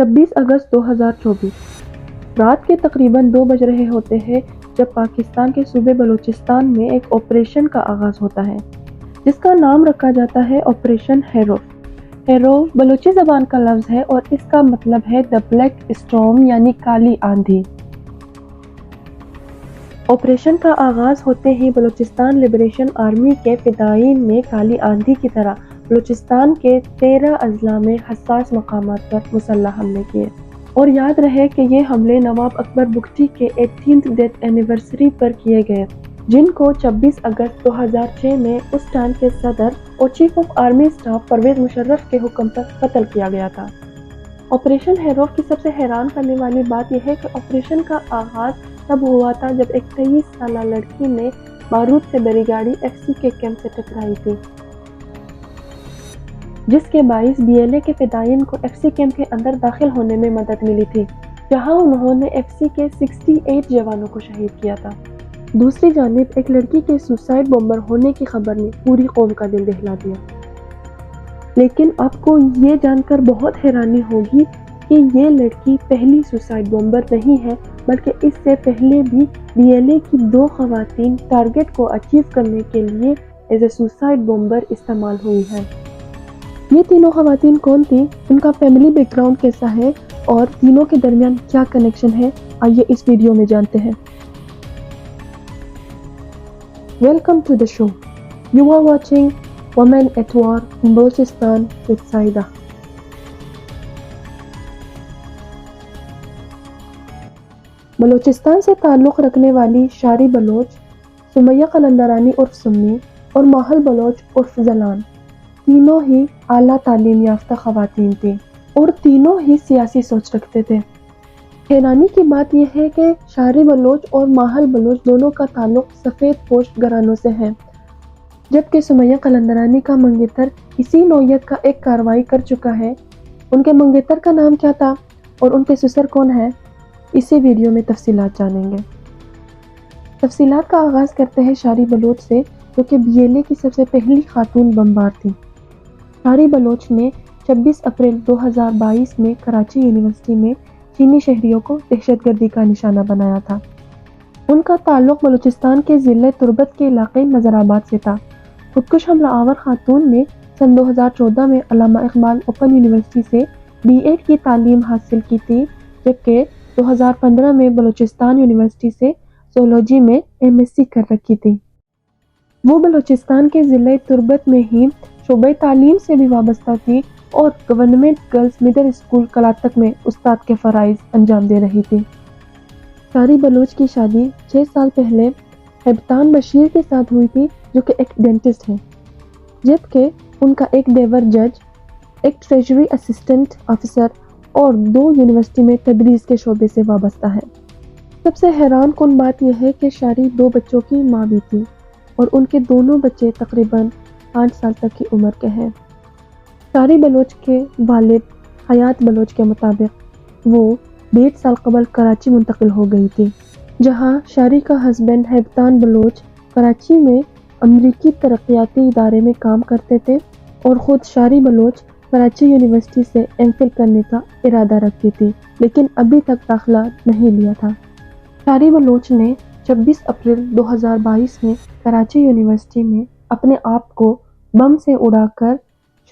چھبیس اگست دو ہزار چوبیس۔ رات کے تقریباً دو بج رہے ہوتے ہیں جب پاکستان کے صوبے بلوچستان میں ایک آپریشن کا آغاز ہوتا ہے، جس کا نام رکھا جاتا ہے آپریشن ہیروف۔ ہیروف بلوچی زبان کا لفظ ہے اور اس کا مطلب ہے دا بلیک اسٹوم یعنی کالی آندھی۔ آپریشن کا آغاز ہوتے ہی بلوچستان لبریشن آرمی کے فدائین نے کالی آندھی کی طرح بلوچستان کے تیرہ اضلاع میں حساس مقامات پر مسلح حملے کیے۔ اور یاد رہے کہ یہ حملے نواب اکبر بگٹی کے ایٹینتھ ڈیتھ اینیورسری پر کیے گئے، جن کو چبیس اگست دو ہزار چھ میں اس ٹائم کے صدر اور chief of army staff Pervez Musharraf کے حکم پر قتل کیا گیا تھا۔ آپریشن ہیروف کی سب سے حیران کرنے والی بات یہ ہے کہ آپریشن کا آغاز تب ہوا تھا جب ایک تیئیس سالہ لڑکی نے بارود سے بری گاڑی ایف سی کے کیمپ سے ٹکرائی تھی جس کے باعث بی ایل اے کے فدائین کو ایف سی کیمپ کے اندر داخل ہونے میں مدد ملی تھی، جہاں انہوں نے ایف سی کے سکسٹی ایٹ جوانوں کو شہید کیا تھا۔ دوسری جانب، ایک لڑکی کے سوسائڈ بمبر ہونے کی خبر نے پوری قوم کا دل دہلا دیا۔ لیکن آپ کو یہ جان کر بہت حیرانی ہوگی کہ یہ لڑکی پہلی سوسائڈ بمبر نہیں ہے، بلکہ اس سے پہلے بھی بی ایل اے کی دو خواتین ٹارگٹ کو اچیو کرنے کے لیے ایز اے سوسائڈ بمبر استعمال ہوئی ہے یہ تینوں خواتین کون تھیں؟ ان کا فیملی بیک گراؤنڈ کیسا ہے؟ اور تینوں کے درمیان کیا کنیکشن ہے؟ آئیے اس ویڈیو میں جانتے ہیں۔ Welcome to the show you are watching women at war Balochistan with Saida Balochistan سے تعلق رکھنے والی شاری بلوچ، سمیہ قلندرانی عرف سمی اور ماحل بلوچ عرف زلان۔ تینوں ہی اعلیٰ تعلیم یافتہ خواتین تھیں اور تینوں ہی سیاسی سوچ رکھتے تھے حیرانی کی بات یہ ہے کہ شاری بلوچ اور ماحل بلوچ دونوں کا تعلق سفید پوشت گرانوں سے ہے جبکہ سمیہ قلندرانی کا منگیتر اسی نوعیت کا ایک کاروائی کر چکا ہے ان کے منگیتر کا نام کیا تھا اور ان کے سسر کون ہے اسی ویڈیو میں تفصیلات جانیں گے تفصیلات کا آغاز کرتے ہیں شاری بلوچ سے جو کہ بی ایل اے کی سب سے پہلی خاتون بمبار تھی شاری بلوچ نے چھبیس اپریل دو ہزار بائیس میں کراچی یونیورسٹی میں چینی شہریوں کو دہشت گردی کا نشانہ بنایا تھا۔ ان کا تعلق بلوچستان کے ضلع تربت کے علاقے نظر آباد سے تھا۔ خودکش حملہ آور خاتون نے سن دو ہزار چودہ میں علامہ اقبال اوپن یونیورسٹی سے بی ایڈ کی تعلیم حاصل کی تھی، جبکہ دو ہزار پندرہ میں بلوچستان یونیورسٹی سے زولوجی میں ایم ایس سی کر رکھی تھی۔ وہ بلوچستان کے ضلع تربت میں ہی شعبۂ تعلیم سے بھی وابستہ تھی اور government girls middle school Kalatak میں استاد کے فرائض انجام دے رہی تھی۔ شاری بلوچ کی شادی چھ سال پہلے حبتان بشیر کے ساتھ ہوئی تھی جو کہ ایک ڈینٹسٹ ہیں۔ جبکہ ان کا ایک دیور جج ایک ٹریجری اسسٹنٹ آفیسر اور دو یونیورسٹی میں تدریس کے شعبے سے وابستہ ہے سب سے حیران کن بات یہ ہے کہ شاری دو بچوں کی ماں بھی تھی اور ان کے دونوں بچے تقریباً پانچ سال تک کی عمر کے ہیں۔ شاری بلوچ کے والد، حیات بلوچ کے مطابق وہ ڈیڑھ سال قبل کراچی منتقل ہو گئی تھی، جہاں شاری کا ہسبینڈ حیبتان بلوچ کراچی میں امریکی ترقیاتی ادارے میں کام کرتے تھے اور خود شاری بلوچ کراچی یونیورسٹی سے ایم فل کرنے کا ارادہ رکھتی تھی، لیکن ابھی تک داخلہ نہیں لیا تھا۔ شاری بلوچ نے چھبیس اپریل دو ہزار بائیس میں کراچی یونیورسٹی میں اپنے آپ کو بم سے اڑا کر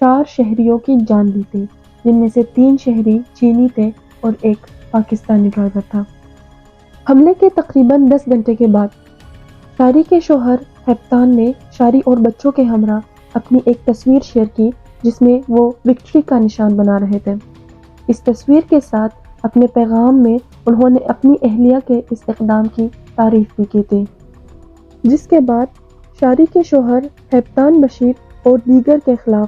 چار شہریوں کی جان دی تھی، جن میں سے تین شہری چینی تھے اور ایک پاکستانی ڈرائیور تھا۔ حملے کے تقریباً دس گھنٹے کے بعد شاری کے شوہر ہیپتان نے شاری اور بچوں کے ہمراہ اپنی ایک تصویر شیئر کی، جس میں وہ وکٹری کا نشان بنا رہے تھے۔ اس تصویر کے ساتھ اپنے پیغام میں انہوں نے اپنی اہلیہ کے اس اقدام کی تعریف بھی کی تھی، جس کے بعد شاری کے شوہر ہیپتان بشیر اور دیگر کے خلاف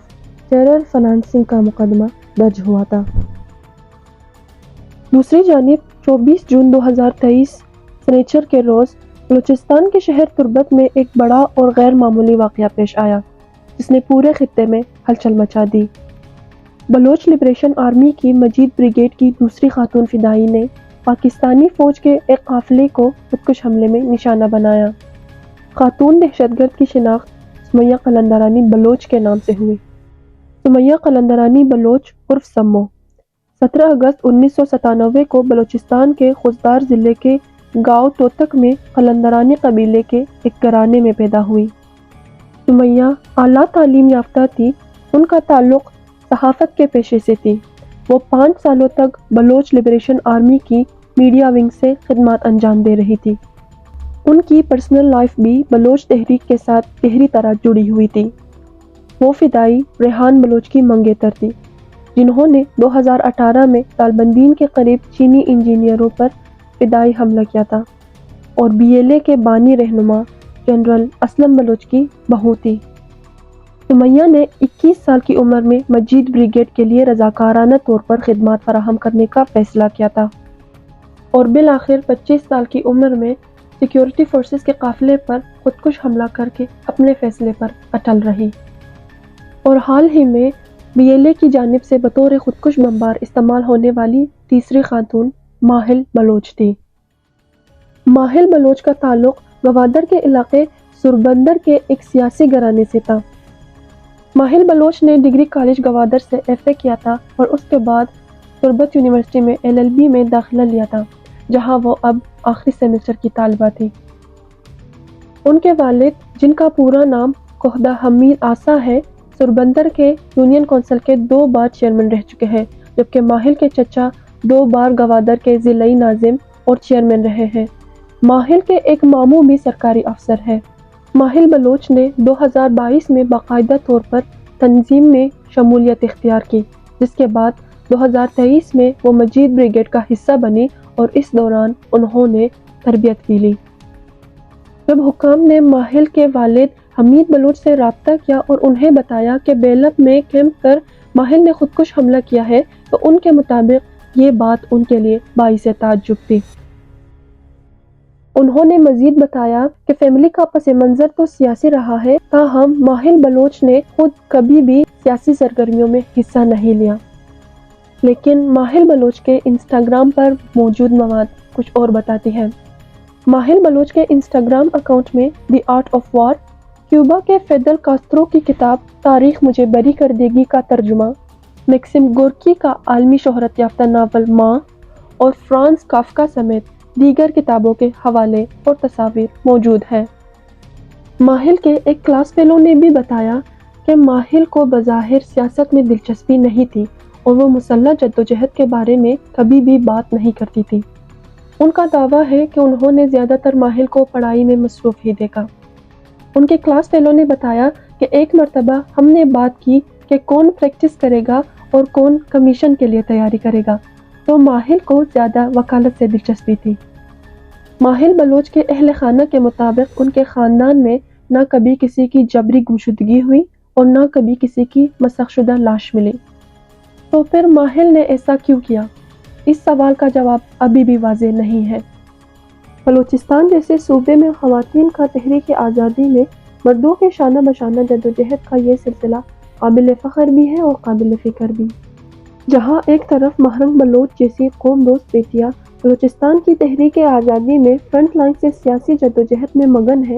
ٹیرر فنانسنگ کا مقدمہ درج ہوا تھا۔ دوسری جانب، چوبیس جون دو ہزار تیئیس، سنیچر کے روز بلوچستان کے شہر تربت میں ایک بڑا اور غیر معمولی واقعہ پیش آیا، جس نے پورے خطے میں ہلچل مچا دی۔ بلوچ لبریشن آرمی کی مجید بریگیڈ کی دوسری خاتون فدائی نے پاکستانی فوج کے ایک قافلے کو خودکش حملے میں نشانہ بنایا۔ خاتون دہشت گرد کی شناخت سمیہ قلندرانی بلوچ کے نام سے ہوئی۔ سمیہ قلندرانی بلوچ عرف سمو۔ سترہ اگست انیس سو ستانوے کو بلوچستان کے خوزدار ضلع کے گاؤں توتک میں قلندرانی قبیلے کے ایک گرانے میں پیدا ہوئی۔ سمیہ اعلیٰ تعلیم یافتہ تھی، ان کا تعلق صحافت کے پیشے سے تھی۔ وہ پانچ سالوں تک بلوچ لبریشن آرمی کی میڈیا ونگ سے خدمات انجام دے رہی تھی۔ ان کی پرسنل لائف بھی بلوچ تحریک کے ساتھ گہری طرح جڑی ہوئی تھی۔ وہ فدائی ریحان بلوچ کی منگیتر تھی، جنہوں نے دو ہزار اٹھارہ میں تالبندین کے قریب چینی انجینئروں پر فدائی حملہ کیا تھا اور بی ایل اے کے بانی رہنما جنرل اسلم بلوچ کی بہو تھی۔ سمیہ نے اکیس سال کی عمر میں مجید بریگیڈ کے لیے رضاکارانہ طور پر خدمات فراہم کرنے کا فیصلہ کیا تھا اور بالآخر پچیس سال کی عمر میں سیکیورٹی فورسز کے قافلے پر خودکش حملہ کر کے اپنے فیصلے پر اٹل رہی۔ اور حال ہی میں بی ایل اے کی جانب سے بطور خودکش بمبار استعمال ہونے والی تیسری خاتون ماہل بلوچ تھی۔ ماہل بلوچ کا تعلق گوادر کے علاقے سربندر کے ایک سیاسی گھرانے سے تھا۔ ماہل بلوچ نے ڈگری کالج گوادر سے ایف اے کیا تھا اور اس کے بعد تربت یونیورسٹی میں ایل ایل بی میں داخلہ لیا تھا۔ جہاں وہ اب آخری سیمسٹر کی طالبہ تھی۔ ان کے والد، جن کا پورا نام کوہدہ حمید آسا ہے، سربندر کے یونین کونسل کے دو بار چیئرمین رہ چکے ہیں، جبکہ ماہل کے چچا دو بار گوادر کے ضلعی ناظم اور چیئرمین رہے ہیں۔ ماہل کے ایک ماموں بھی سرکاری افسر ہے ماہل بلوچ نے دو ہزار بائیس میں باقاعدہ طور پر تنظیم میں شمولیت اختیار کی، جس کے بعد دو ہزار تیئیس میں وہ مجید بریگیڈ کا حصہ بنی اور اس دوران انہوں نے تربیت کی لی۔ جب حکام نے ماہل کے والد حمید بلوچ سے رابطہ کیا اور انہیں بتایا کہ بیلپ میں کیمپ کر ماہل نے خودکش حملہ کیا ہے، تو ان کے مطابق یہ بات ان کے لیے باعث تعجب تھی۔ انہوں نے مزید بتایا کہ فیملی کا پس منظر تو سیاسی رہا ہے، تاہم ماہل بلوچ نے خود کبھی بھی سیاسی سرگرمیوں میں حصہ نہیں لیا۔ لیکن ماہل بلوچ کے انسٹاگرام پر موجود مواد کچھ اور بتاتی ہے ماہل بلوچ کے انسٹاگرام اکاؤنٹ میں the art of war, Cuba کے فیدل کاسترو کی کتاب تاریخ مجھے بری کر دے گی کا ترجمہ میکسم گورکی کا عالمی شہرت یافتہ ناول ماں اور فرانس کافکا سمیت دیگر کتابوں کے حوالے اور تصاویر موجود ہیں۔ ماہل کے ایک کلاس فیلو نے بھی بتایا کہ ماہل کو بظاہر سیاست میں دلچسپی نہیں تھی۔ اور وہ مسلح جدوجہد کے بارے میں کبھی بھی بات نہیں کرتی تھی۔ ان کا دعویٰ ہے کہ انہوں نے زیادہ تر ماہل کو پڑھائی میں مصروف ہی دیکھا۔ ان کے کلاس فیلو نے بتایا کہ ایک مرتبہ ہم نے بات کی کہ کون پریکٹس کرے گا اور کون کمیشن کے لیے تیاری کرے گا۔ تو ماہل کو زیادہ وکالت سے دلچسپی تھی۔ ماہل بلوچ کے اہل خانہ کے مطابق ان کے خاندان میں نہ کبھی کسی کی جبری گمشدگی ہوئی اور نہ کبھی کسی کی مسخ شدہ لاش ملی۔ تو پھر ماہل نے ایسا کیوں کیا؟ اس سوال کا جواب ابھی بھی واضح نہیں ہے۔ بلوچستان جیسے صوبے میں خواتین کا تحریک آزادی میں مردوں کے شانہ بشانہ جدوجہد کا یہ سلسلہ قابل فخر بھی ہے اور قابل فکر بھی۔ جہاں ایک طرف محرم بلوچ جیسی قوم دوست بیٹیاں بلوچستان کی تحریک آزادی میں فرنٹ لائن سے سیاسی جدوجہد میں مگن ہے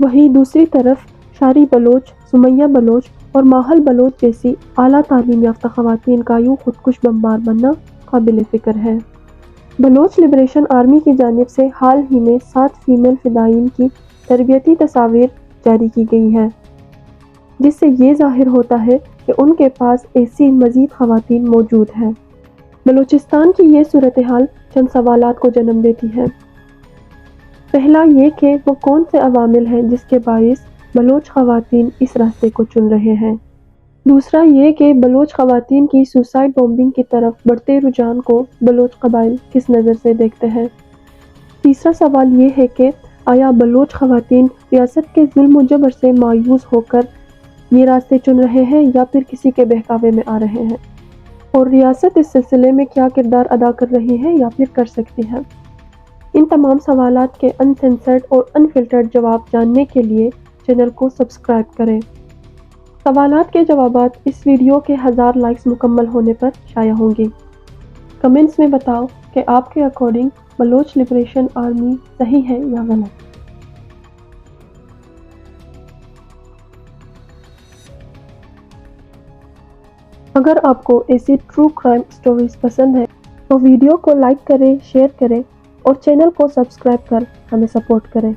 وہیں دوسری طرف شاری بلوچ، سمیہ بلوچ اور ماحل بلوچ جیسی اعلیٰ تعلیم یافتہ خواتین کا یوں خودکش بمبار بننا قابل فکر ہے۔ بلوچ لبریشن آرمی کی جانب سے حال ہی میں سات فیمل فدائین کی تربیتی تصاویر جاری کی گئی ہے جس سے یہ ظاہر ہوتا ہے کہ ان کے پاس ایسی مزید خواتین موجود ہیں۔ بلوچستان کی یہ صورتحال چند سوالات کو جنم دیتی ہے۔ پہلا یہ کہ وہ کون سے عوامل ہیں جس کے باعث بلوچ خواتین اس راستے کو چن رہے ہیں۔ دوسرا یہ کہ بلوچ خواتین کی سوسائڈ بومبنگ کی طرف بڑھتے رجحان کو بلوچ قبائل کس نظر سے دیکھتے ہیں؟ تیسرا سوال یہ ہے کہ آیا بلوچ خواتین ریاست کے ظلم و جبر سے مایوس ہو کر یہ راستے چن رہے ہیں یا پھر کسی کے بہکاوے میں آ رہے ہیں؟ اور ریاست اس سلسلے میں کیا کردار ادا کر رہی ہے یا پھر کر سکتی ہے؟ ان تمام سوالات کے انسنسرڈ اور انفلٹرڈ جواب جاننے کے لیے چینل کو سبسکرائب کریں۔ سوالات کے جوابات اس ویڈیو کے ہزار لائکس مکمل ہونے پر شائع ہوں گی کمنٹس میں بتاؤ کہ آپ کے اکارڈنگ بلوچ لبریشن آرمی صحیح ہے یا غلط۔ اگر آپ کو ایسی ٹرو کرائم سٹوریز پسند ہے تو ویڈیو کو لائک کریں شیئر کریں اور چینل کو سبسکرائب کر ہمیں سپورٹ کریں۔